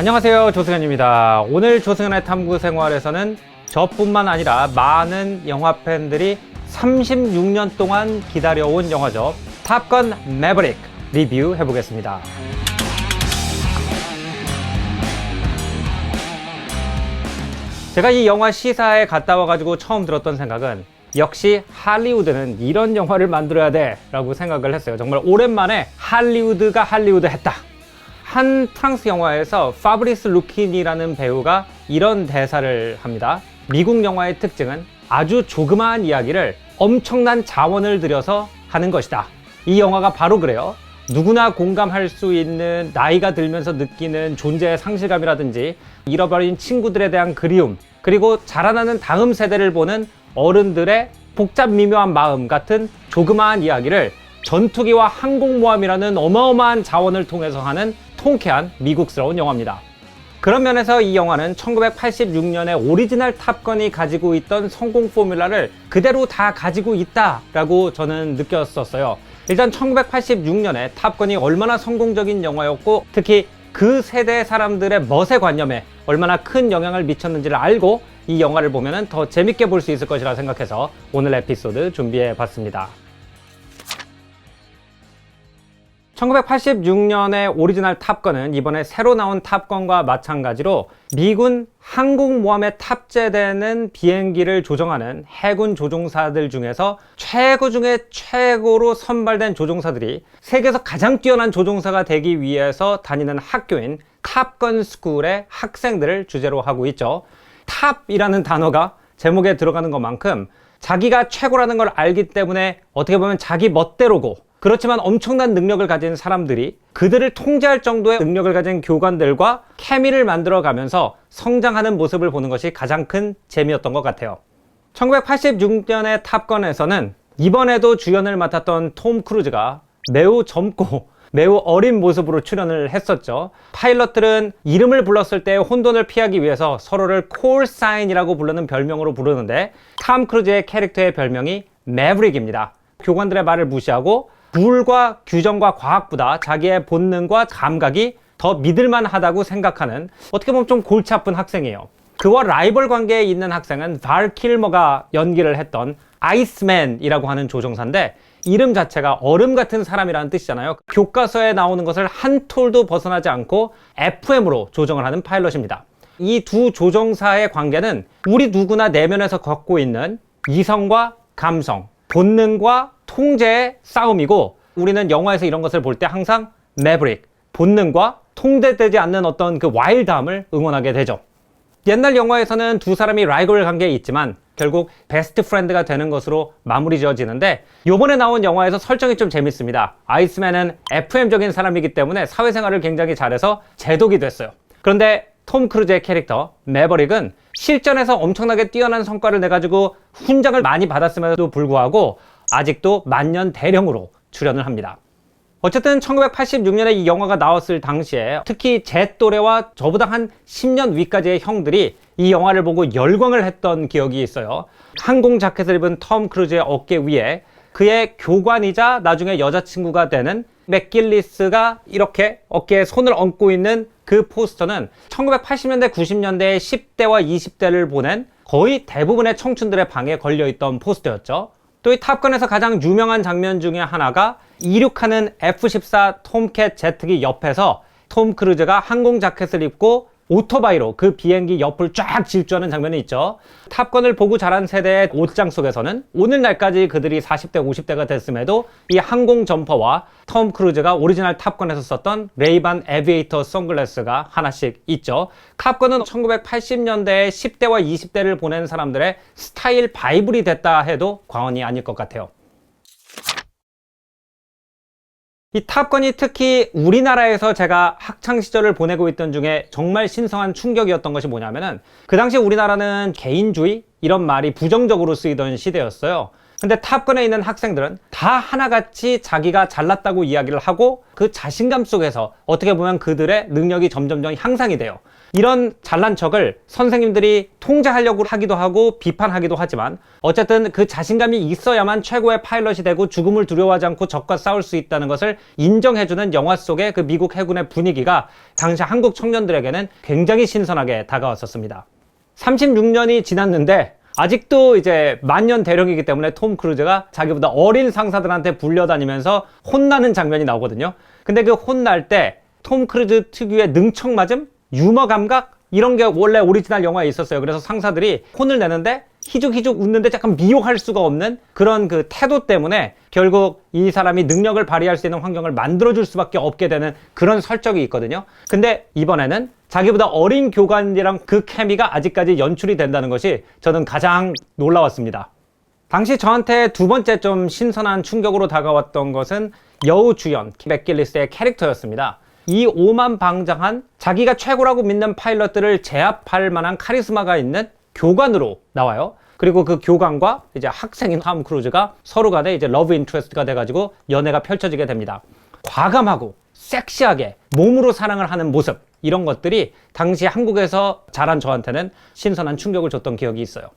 안녕하세요 조승현입니다. 오늘 조승현의 탐구 생활에서는 저뿐만 아니라 많은 영화 팬들이 36년 동안 기다려온 영화죠. 탑건 매버릭 리뷰해 보겠습니다. 제가 이 영화 시사에 갔다 와가지고 처음 들었던 생각은 역시 할리우드는 이런 영화를 만들어야 돼 라고 생각을 했어요. 정말 오랜만에 할리우드가 할리우드 했다 한 프랑스 영화에서 파브리스 루킨이라는 배우가 이런 대사를 합니다. 미국 영화의 특징은 아주 조그마한 이야기를 엄청난 자원을 들여서 하는 것이다. 이 영화가 바로 그래요. 누구나 공감할 수 있는 나이가 들면서 느끼는 존재의 상실감이라든지 잃어버린 친구들에 대한 그리움 그리고 자라나는 다음 세대를 보는 어른들의 복잡 미묘한 마음 같은 조그마한 이야기를 전투기와 항공모함이라는 어마어마한 자원을 통해서 하는 통쾌한 미국스러운 영화입니다. 그런 면에서 이 영화는 1986년에 오리지널 탑건이 가지고 있던 성공 포뮬라를 그대로 다 가지고 있다라고 저는 느꼈었어요. 일단 1986년에 탑건이 얼마나 성공적인 영화였고 특히 그 세대 사람들의 멋의 관념에 얼마나 큰 영향을 미쳤는지를 알고 이 영화를 보면 더 재밌게 볼 수 있을 것이라 생각해서 오늘 에피소드 준비해 봤습니다. 1986년의 오리지널 탑건은 이번에 새로 나온 탑건과 마찬가지로 미군 항공모함에 탑재되는 비행기를 조정하는 해군 조종사들 중에서 최고 중에 최고로 선발된 조종사들이 세계에서 가장 뛰어난 조종사가 되기 위해서 다니는 학교인 탑건 스쿨의 학생들을 주제로 하고 있죠. 탑이라는 단어가 제목에 들어가는 것만큼 자기가 최고라는 걸 알기 때문에 어떻게 보면 자기 멋대로고 그렇지만 엄청난 능력을 가진 사람들이 그들을 통제할 정도의 능력을 가진 교관들과 케미를 만들어 가면서 성장하는 모습을 보는 것이 가장 큰 재미였던 것 같아요. 1986년의 탑건에서는 이번에도 주연을 맡았던 톰 크루즈가 매우 젊고 매우 어린 모습으로 출연을 했었죠. 파일럿들은 이름을 불렀을 때 혼돈을 피하기 위해서 서로를 콜 사인이라고 부르는 별명으로 부르는데 탐 크루즈의 캐릭터의 별명이 매브릭입니다. 교관들의 말을 무시하고 불과 규정과 과학보다 자기의 본능과 감각이 더 믿을만 하다고 생각하는 어떻게 보면 좀 골치 아픈 학생이에요. 그와 라이벌 관계에 있는 학생은 발 킬머가 연기를 했던 아이스맨이라고 하는 조종사인데 이름 자체가 얼음 같은 사람이라는 뜻이잖아요. 교과서에 나오는 것을 한 톨도 벗어나지 않고 FM으로 조정을 하는 파일럿입니다. 이 두 조종사의 관계는 우리 누구나 내면에서 갖고 있는 이성과 감성, 본능과 통제의 싸움이고 우리는 영화에서 이런 것을 볼 때 항상 매브릭, 본능과 통제되지 않는 어떤 그 와일드함을 응원하게 되죠. 옛날 영화에서는 두 사람이 라이벌 관계에 있지만 결국 베스트 프렌드가 되는 것으로 마무리 지어지는데 요번에 나온 영화에서 설정이 좀 재밌습니다. 아이스맨은 FM적인 사람이기 때문에 사회생활을 굉장히 잘해서 제독이 됐어요. 그런데 톰 크루즈의 캐릭터 매버릭은 실전에서 엄청나게 뛰어난 성과를 내가지고 훈장을 많이 받았음에도 불구하고 아직도 만년 대령으로 출연을 합니다. 어쨌든 1986년에 이 영화가 나왔을 당시에 특히 제 또래와 저보다 한 10년 위까지의 형들이 이 영화를 보고 열광을 했던 기억이 있어요. 항공 자켓을 입은 톰 크루즈의 어깨 위에 그의 교관이자 나중에 여자친구가 되는 맥길리스가 이렇게 어깨에 손을 얹고 있는 그 포스터는 1980년대, 90년대의 10대와 20대를 보낸 거의 대부분의 청춘들의 방에 걸려있던 포스터였죠. 또 이 탑건에서 가장 유명한 장면 중에 하나가 이륙하는 F-14 톰캣 제트기 옆에서 톰 크루즈가 항공 자켓을 입고 오토바이로 그 비행기 옆을 쫙 질주하는 장면이 있죠. 탑건을 보고 자란 세대의 옷장 속에서는 오늘날까지 그들이 40대, 50대가 됐음에도 이 항공 점퍼와 톰 크루즈가 오리지널 탑건에서 썼던 레이반 에비에이터 선글라스가 하나씩 있죠. 탑건은 1980년대에 10대와 20대를 보낸 사람들의 스타일 바이블이 됐다 해도 과언이 아닐 것 같아요. 이 탑건이 특히 우리나라에서 제가 학창 시절을 보내고 있던 중에 정말 신성한 충격이었던 것이 뭐냐면은 그 당시 우리나라는 개인주의 이런 말이 부정적으로 쓰이던 시대였어요. 근데 탑건에 있는 학생들은 다 하나같이 자기가 잘났다고 이야기를 하고 그 자신감 속에서 어떻게 보면 그들의 능력이 점점점 향상이 돼요. 이런 잘난 척을 선생님들이 통제하려고 하기도 하고 비판하기도 하지만 어쨌든 그 자신감이 있어야만 최고의 파일럿이 되고 죽음을 두려워하지 않고 적과 싸울 수 있다는 것을 인정해주는 영화 속의 그 미국 해군의 분위기가 당시 한국 청년들에게는 굉장히 신선하게 다가왔었습니다. 36년이 지났는데 아직도 이제 만년 대령이기 때문에 톰 크루즈가 자기보다 어린 상사들한테 불려다니면서 혼나는 장면이 나오거든요. 근데 그 혼날 때 톰 크루즈 특유의 능청맞음, 유머 감각 이런 게 원래 오리지널 영화에 있었어요. 그래서 상사들이 혼을 내는데 희죽희죽 웃는데 약간 미혹할 수가 없는 그런 그 태도 때문에 결국 이 사람이 능력을 발휘할 수 있는 환경을 만들어줄 수밖에 없게 되는 그런 설정이 있거든요. 근데 이번에는 자기보다 어린 교관이랑 그 케미가 아직까지 연출이 된다는 것이 저는 가장 놀라웠습니다. 당시 저한테 두 번째 좀 신선한 충격으로 다가왔던 것은 여우 주연 맥길리스의 캐릭터였습니다. 이 오만방장한 자기가 최고라고 믿는 파일럿들을 제압할 만한 카리스마가 있는 교관으로 나와요. 그리고 그 교관과 이제 학생인 탐 크루즈가 서로 간에 이제 러브 인트레스트가 돼가지고 연애가 펼쳐지게 됩니다. 과감하고 섹시하게 몸으로 사랑을 하는 모습 이런 것들이 당시 한국에서 자란 저한테는 신선한 충격을 줬던 기억이 있어요.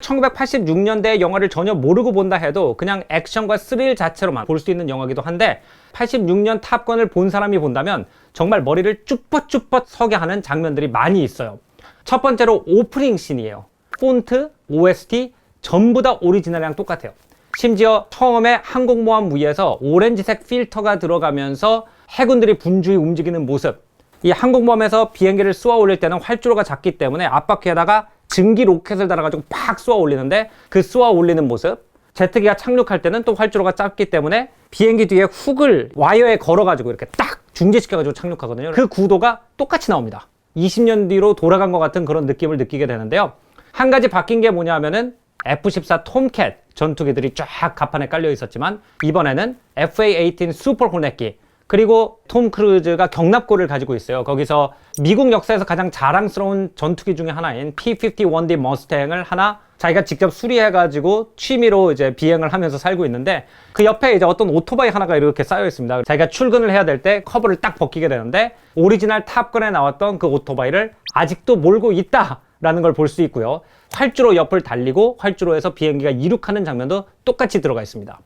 1986년대 영화를 전혀 모르고 본다 해도 그냥 액션과 스릴 자체로만 볼 수 있는 영화기도 한데 86년 탑건을 본 사람이 본다면 정말 머리를 쭈뼛쭈뼛 서게 하는 장면들이 많이 있어요. 첫 번째로 오프닝 씬이에요. 폰트, OST 전부 다 오리지널이랑 똑같아요. 심지어 처음에 항공모함 위에서 오렌지색 필터가 들어가면서 해군들이 분주히 움직이는 모습. 이 항공모함에서 비행기를 쏘아 올릴 때는 활주로가 작기 때문에 앞바퀴에다가 증기 로켓을 달아가지고 팍 쏘아 올리는데 그 쏘아 올리는 모습. 제트기가 착륙할 때는 또 활주로가 짧기 때문에 비행기 뒤에 훅을 와이어에 걸어가지고 이렇게 딱 중지시켜가지고 착륙하거든요. 그 구도가 똑같이 나옵니다. 20년 뒤로 돌아간 것 같은 그런 느낌을 느끼게 되는데요. 한 가지 바뀐 게 뭐냐면은 F-14 톰캣 전투기들이 쫙 갑판에 깔려 있었지만 이번에는 FA-18 슈퍼 호넷기 그리고 톰 크루즈가 경납고를 가지고 있어요. 거기서 미국 역사에서 가장 자랑스러운 전투기 중에 하나인 P-51D 머스탱을 하나 자기가 직접 수리해가지고 취미로 이제 비행을 하면서 살고 있는데 그 옆에 이제 어떤 오토바이 하나가 이렇게 쌓여 있습니다. 자기가 출근을 해야 될 때 커버를 딱 벗기게 되는데 오리지널 탑건에 나왔던 그 오토바이를 아직도 몰고 있다 라는 걸 볼 수 있고요. 활주로 옆을 달리고 활주로에서 비행기가 이륙하는 장면도 똑같이 들어가 있습니다.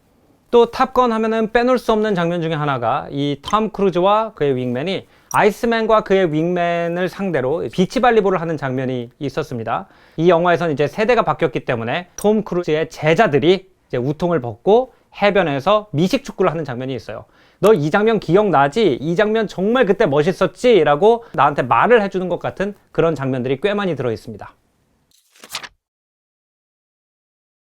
또 탑건 하면은 빼놓을 수 없는 장면 중에 하나가 이 톰 크루즈와 그의 윙맨이 아이스맨과 그의 윙맨을 상대로 비치발리볼을 하는 장면이 있었습니다. 이 영화에서는 이제 세대가 바뀌었기 때문에 톰 크루즈의 제자들이 이제 우통을 벗고 해변에서 미식 축구를 하는 장면이 있어요. 너 이 장면 기억나지? 이 장면 정말 그때 멋있었지? 라고 나한테 말을 해주는 것 같은 그런 장면들이 꽤 많이 들어 있습니다.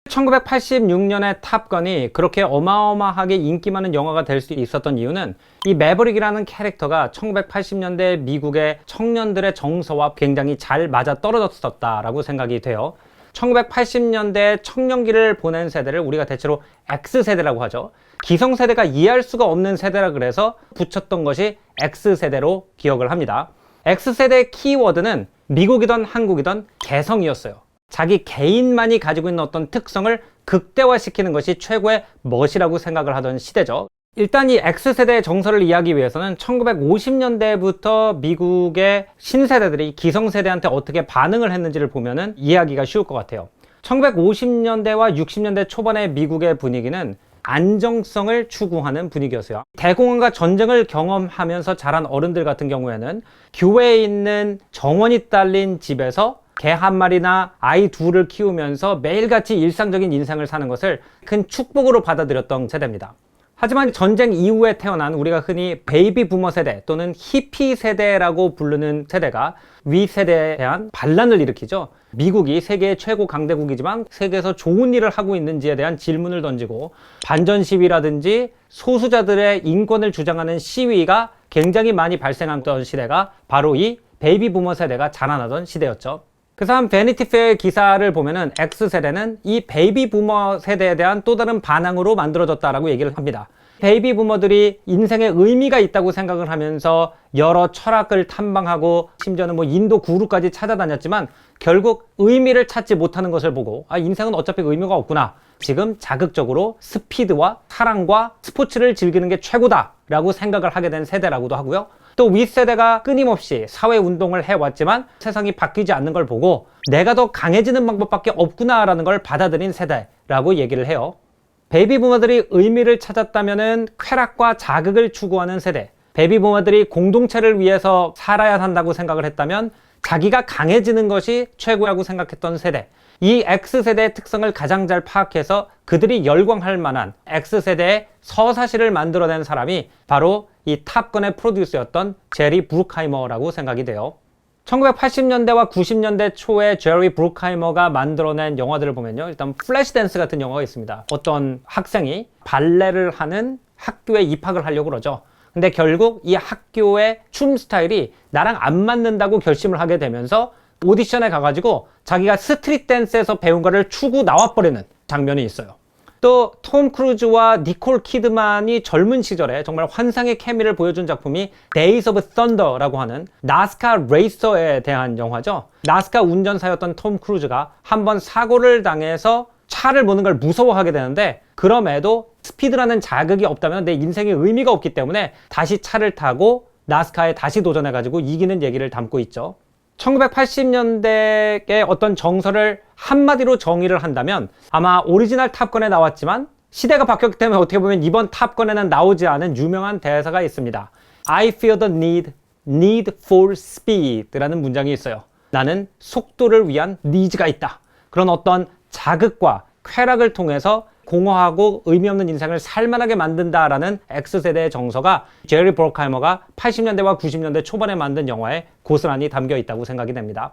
1986년의 탑건이 그렇게 어마어마하게 인기 많은 영화가 될 수 있었던 이유는 이 매버릭이라는 캐릭터가 1980년대 미국의 청년들의 정서와 굉장히 잘 맞아 떨어졌었다라고 생각이 돼요. 1980년대 청년기를 보낸 세대를 우리가 대체로 X세대라고 하죠. 기성세대가 이해할 수가 없는 세대라 그래서 붙였던 것이 X세대로 기억을 합니다. X세대의 키워드는 미국이든 한국이든 개성이었어요. 자기 개인만이 가지고 있는 어떤 특성을 극대화시키는 것이 최고의 멋이라고 생각을 하던 시대죠. 일단 이 X세대의 정서를 이해하기 위해서는 1950년대부터 미국의 신세대들이 기성세대한테 어떻게 반응을 했는지를 보면은 이해하기가 쉬울 것 같아요. 1950년대와 60년대 초반의 미국의 분위기는 안정성을 추구하는 분위기였어요. 대공황과 전쟁을 경험하면서 자란 어른들 같은 경우에는 교회에 있는 정원이 딸린 집에서 개 한 마리나 아이 둘을 키우면서 매일같이 일상적인 인생을 사는 것을 큰 축복으로 받아들였던 세대입니다. 하지만 전쟁 이후에 태어난 우리가 흔히 베이비 부머 세대 또는 히피 세대라고 부르는 세대가 위 세대에 대한 반란을 일으키죠. 미국이 세계의 최고 강대국이지만 세계에서 좋은 일을 하고 있는지에 대한 질문을 던지고 반전 시위라든지 소수자들의 인권을 주장하는 시위가 굉장히 많이 발생했던 시대가 바로 이 베이비 부머 세대가 자라나던 시대였죠. 그래서 한 베니티 페어 기사를 보면은 X세대는 이 베이비 부머 세대에 대한 또 다른 반항으로 만들어졌다라고 얘기를 합니다. 베이비 부머들이 인생에 의미가 있다고 생각을 하면서 여러 철학을 탐방하고 심지어는 뭐 인도 구루까지 찾아다녔지만 결국 의미를 찾지 못하는 것을 보고 아 인생은 어차피 의미가 없구나 지금 자극적으로 스피드와 사랑과 스포츠를 즐기는 게 최고다라고 생각을 하게 된 세대라고도 하고요. 또 윗세대가 끊임없이 사회운동을 해왔지만 세상이 바뀌지 않는 걸 보고 내가 더 강해지는 방법밖에 없구나라는 걸 받아들인 세대라고 얘기를 해요. 베이비 부모들이 의미를 찾았다면은 쾌락과 자극을 추구하는 세대. 베이비 부모들이 공동체를 위해서 살아야 한다고 생각을 했다면 자기가 강해지는 것이 최고라고 생각했던 세대. 이 X세대의 특성을 가장 잘 파악해서 그들이 열광할 만한 X세대의 서사시를 만들어낸 사람이 바로 이 탑건의 프로듀서였던 제리 브루카이머라고 생각이 돼요. 1980년대와 90년대 초에 제리 브루카이머가 만들어낸 영화들을 보면요. 일단 플래시 댄스 같은 영화가 있습니다. 어떤 학생이 발레를 하는 학교에 입학을 하려고 그러죠. 근데 결국 이 학교의 춤 스타일이 나랑 안 맞는다고 결심을 하게 되면서 오디션에 가가지고 자기가 스트릿 댄스에서 배운 거를 추구 나와버리는 장면이 있어요. 또 톰 크루즈와 니콜 키드만이 젊은 시절에 정말 환상의 케미를 보여준 작품이 Days of Thunder라고 하는 나스카 레이서에 대한 영화죠. 나스카 운전사였던 톰 크루즈가 한번 사고를 당해서 차를 보는 걸 무서워하게 되는데 그럼에도 스피드라는 자극이 없다면 내 인생에 의미가 없기 때문에 다시 차를 타고 나스카에 다시 도전해가지고 이기는 얘기를 담고 있죠. 1980년대의 어떤 정서를 한마디로 정의를 한다면 아마 오리지널 탑건에 나왔지만 시대가 바뀌었기 때문에 어떻게 보면 이번 탑건에는 나오지 않은 유명한 대사가 있습니다. I feel the need, need for speed라는 문장이 있어요. 나는 속도를 위한 니즈가 있다. 그런 어떤 자극과 쾌락을 통해서 공허하고 의미 없는 인생을 살만하게 만든다라는 X세대의 정서가 제리 브로카이머가 80년대와 90년대 초반에 만든 영화에 고스란히 담겨 있다고 생각이 됩니다.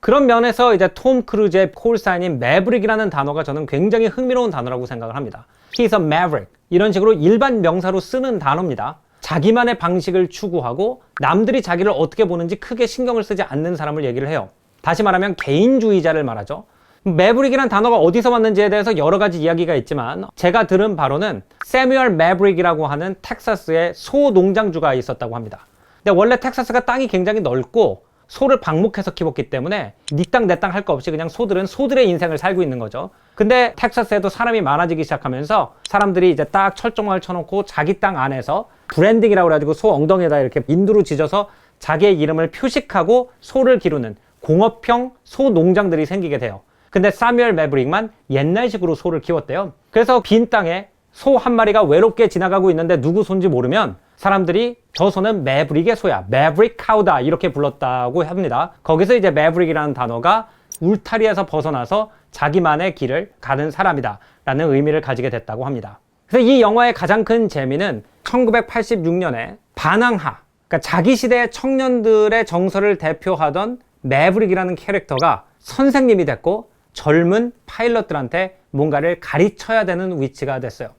그런 면에서 이제 톰 크루즈의 콜사인인 매브릭이라는 단어가 저는 굉장히 흥미로운 단어라고 생각을 합니다. He's a maverick. 이런 식으로 일반 명사로 쓰는 단어입니다. 자기만의 방식을 추구하고 남들이 자기를 어떻게 보는지 크게 신경을 쓰지 않는 사람을 얘기를 해요. 다시 말하면 개인주의자를 말하죠. 매브릭이란 단어가 어디서 왔는지에 대해서 여러 가지 이야기가 있지만 제가 들은 바로는 세뮤얼 매브릭이라고 하는 텍사스의 소 농장주가 있었다고 합니다. 근데 원래 텍사스가 땅이 굉장히 넓고 소를 방목해서 키웠기 때문에 니 땅 내 땅 할 거 없이 그냥 소들은 소들의 인생을 살고 있는 거죠. 근데 텍사스에도 사람이 많아지기 시작하면서 사람들이 이제 딱 철종을 쳐놓고 자기 땅 안에서 브랜딩이라고 해가지고 소 엉덩이에다 이렇게 인두로 지져서 자기의 이름을 표식하고 소를 기르는 공업형 소 농장들이 생기게 돼요. 근데 사뮤엘 매브릭만 옛날식으로 소를 키웠대요. 그래서 빈 땅에 소 한 마리가 외롭게 지나가고 있는데 누구 손지 모르면 사람들이 저 소는 매브릭의 소야. 매브릭 카우다. 이렇게 불렀다고 합니다. 거기서 이제 매브릭이라는 단어가 울타리에서 벗어나서 자기만의 길을 가는 사람이다. 라는 의미를 가지게 됐다고 합니다. 그래서 이 영화의 가장 큰 재미는 1986년에 반항하, 그러니까 자기 시대의 청년들의 정서를 대표하던 매브릭이라는 캐릭터가 선생님이 됐고 젊은 파일럿들한테 뭔가를 가르쳐야 되는 위치가 됐어요.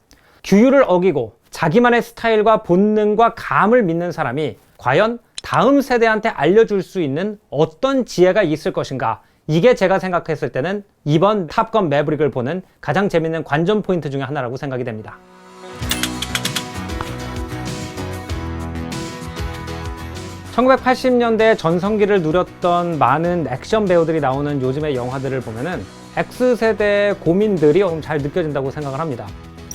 규율을 어기고 자기만의 스타일과 본능과 감을 믿는 사람이 과연 다음 세대한테 알려줄 수 있는 어떤 지혜가 있을 것인가? 이게 제가 생각했을 때는 이번 탑건 매브릭을 보는 가장 재밌는 관전 포인트 중에 하나라고 생각이 됩니다. (1980년대) 전성기를 누렸던 많은 액션 배우들이 나오는 요즘의 영화들을 보면은 X세대의 고민들이 좀잘 느껴진다고 생각을 합니다.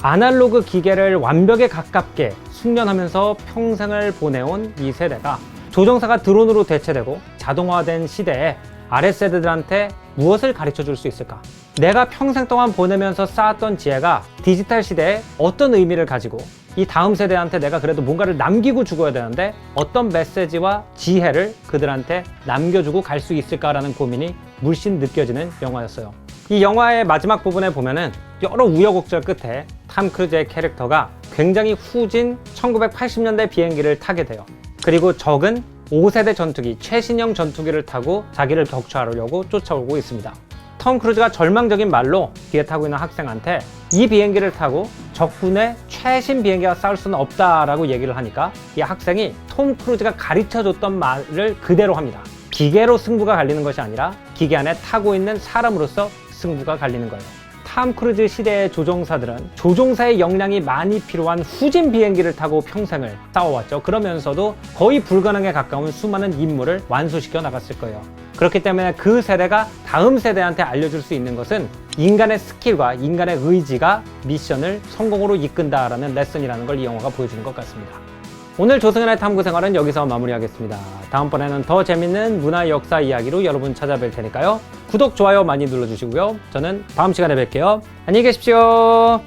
아날로그 기계를 완벽에 가깝게 숙련하면서 평생을 보내온 이 세대가 조종사가 드론으로 대체되고 자동화된 시대에 아랫세대들한테 무엇을 가르쳐 줄 수 있을까? 내가 평생 동안 보내면서 쌓았던 지혜가 디지털 시대에 어떤 의미를 가지고 이 다음 세대한테 내가 그래도 뭔가를 남기고 죽어야 되는데 어떤 메시지와 지혜를 그들한테 남겨주고 갈 수 있을까라는 고민이 물씬 느껴지는 영화였어요. 이 영화의 마지막 부분에 보면은 여러 우여곡절 끝에 탐 크루즈의 캐릭터가 굉장히 후진 1980년대 비행기를 타게 돼요. 그리고 적은 5세대 전투기, 최신형 전투기를 타고 자기를 격추하려고 쫓아오고 있습니다. 톰 크루즈가 절망적인 말로 뒤에 타고 있는 학생한테 이 비행기를 타고 적군의 최신 비행기와 싸울 수는 없다라고 얘기를 하니까 이 학생이 톰 크루즈가 가르쳐 줬던 말을 그대로 합니다. 기계로 승부가 갈리는 것이 아니라 기계 안에 타고 있는 사람으로서 승부가 갈리는 거예요. 탐 크루즈 시대의 조종사들은 조종사의 역량이 많이 필요한 후진 비행기를 타고 평생을 싸워왔죠. 그러면서도 거의 불가능에 가까운 수많은 임무를 완수시켜 나갔을 거예요. 그렇기 때문에 그 세대가 다음 세대한테 알려줄 수 있는 것은 인간의 스킬과 인간의 의지가 미션을 성공으로 이끈다라는 레슨이라는 걸 이 영화가 보여주는 것 같습니다. 오늘 조승현의 탐구 생활은 여기서 마무리하겠습니다. 다음번에는 더 재밌는 문화 역사 이야기로 여러분 찾아뵐 테니까요. 구독, 좋아요 많이 눌러주시고요. 저는 다음 시간에 뵐게요. 안녕히 계십시오.